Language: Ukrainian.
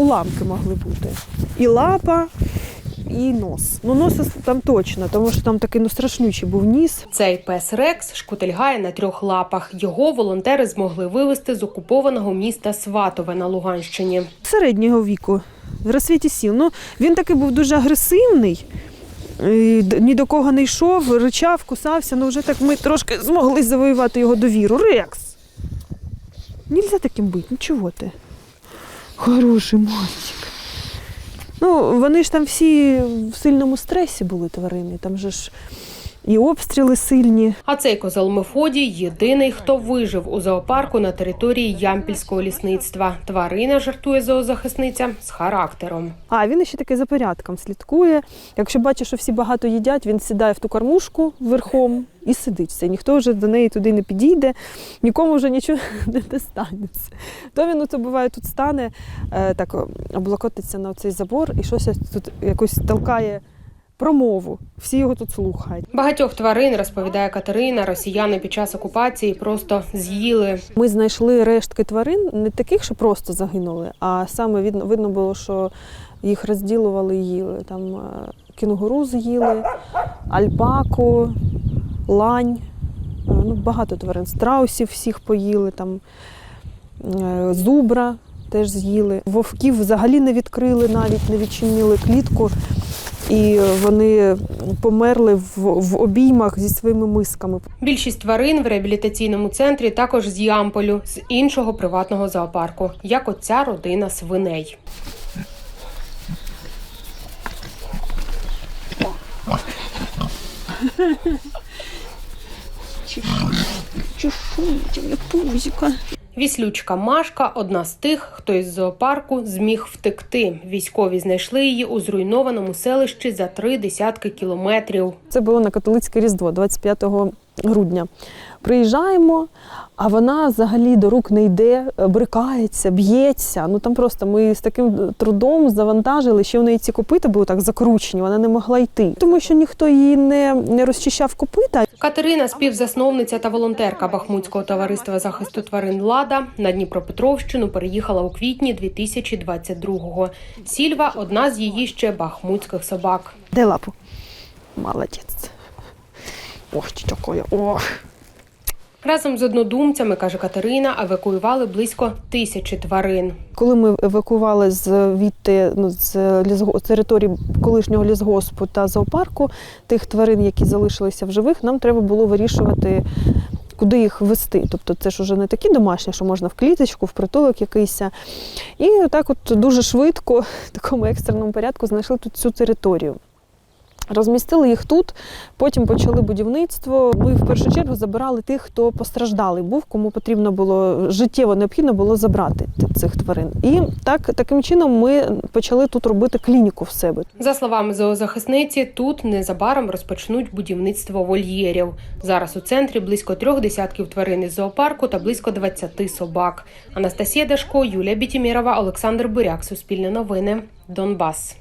уламки могли бути. І лапа, і нос. Ну, носа там точно, тому що там такий ну, страшнючий був ніс. Цей пес Рекс шкутильгає на трьох лапах. Його волонтери змогли вивезти з окупованого міста Сватове на Луганщині. середнього віку, в розсвіті сіл. Ну, він такий був дуже агресивний. Ні до кого не йшов, ричав, кусався. Ну вже так ми трошки змогли завоювати його довіру. Рекс! Нельзя таким бути, ну чого ти? Хороший мальчик. Ну, вони ж там всі в сильному стресі були тварини. Там же ж і обстріли сильні. А цей козел Мефодій єдиний, хто вижив у зоопарку на території Ямпільського лісництва. Тварина жартує зоозахисниця з характером. А він ще таки за порядком слідкує. Якщо бачить, що всі багато їдять, він сідає в ту кормушку верхом і сидить. Все. Ніхто вже до неї туди не підійде, нікому вже нічого не достанеться. То він оце буває тут стане, е, так облокотиться на цей забор і щось тут якось толкає промову. Всі його тут слухають. Багатьох тварин розповідає Катерина. Росіяни під час окупації просто з'їли. Ми знайшли рештки тварин, не таких, що просто загинули, а саме видно, видно було, що їх розділували і їли. Там е, кінгуру з'їли, альпаку, лань, е, ну, багато тварин. Страусів всіх поїли, там, е, зубра теж з'їли. Вовків взагалі не відкрили, навіть не відчинили клітку. І вони померли в, в обіймах зі своїми мисками. Більшість тварин в реабілітаційному центрі також з Ямполю, з іншого приватного зоопарку, як оця родина свиней. Віслючка Машка одна з тих, хто із зоопарку зміг втекти. Військові знайшли її у зруйнованому селищі за три десятки кілометрів. Це було на католицьке Різдво, 25 грудня. Приїжджаємо, а вона взагалі до рук не йде, брикається, б'ється. Ну там просто ми з таким трудом завантажили, ще в неї ці копита були так закручені, вона не могла йти. Тому що ніхто її не, не розчищав копита. Катерина, співзасновниця та волонтерка Бахмутського товариства захисту тварин Лада на Дніпропетровщину переїхала у квітні 2022-го. Сільва одна з її ще бахмутських собак. Дай лапу. Молодець. Ох, ти такое. Ох. Разом з однодумцями, каже Катерина, евакуювали близько тисячі тварин. Коли ми евакували звідти ну, з лісго- території колишнього лісгоспу та зоопарку тих тварин, які залишилися в живих, нам треба було вирішувати, куди їх вести. Тобто це ж уже не такі домашні, що можна в кліточку, в притулок якийсь. І так от дуже швидко, в такому екстреному порядку, знайшли тут цю територію. Розмістили їх тут, потім почали будівництво. Ми в першу чергу забирали тих, хто постраждалий був, кому потрібно було життєво необхідно було забрати цих тварин. І так таким чином ми почали тут робити клініку в себе. За словами зоозахисниці, тут незабаром розпочнуть будівництво вольєрів. Зараз у центрі близько трьох десятків тварин із зоопарку та близько 20 собак. Анастасія Дашко, Юлія Бітімірова, Олександр Буряк. Суспільне новини. Донбас.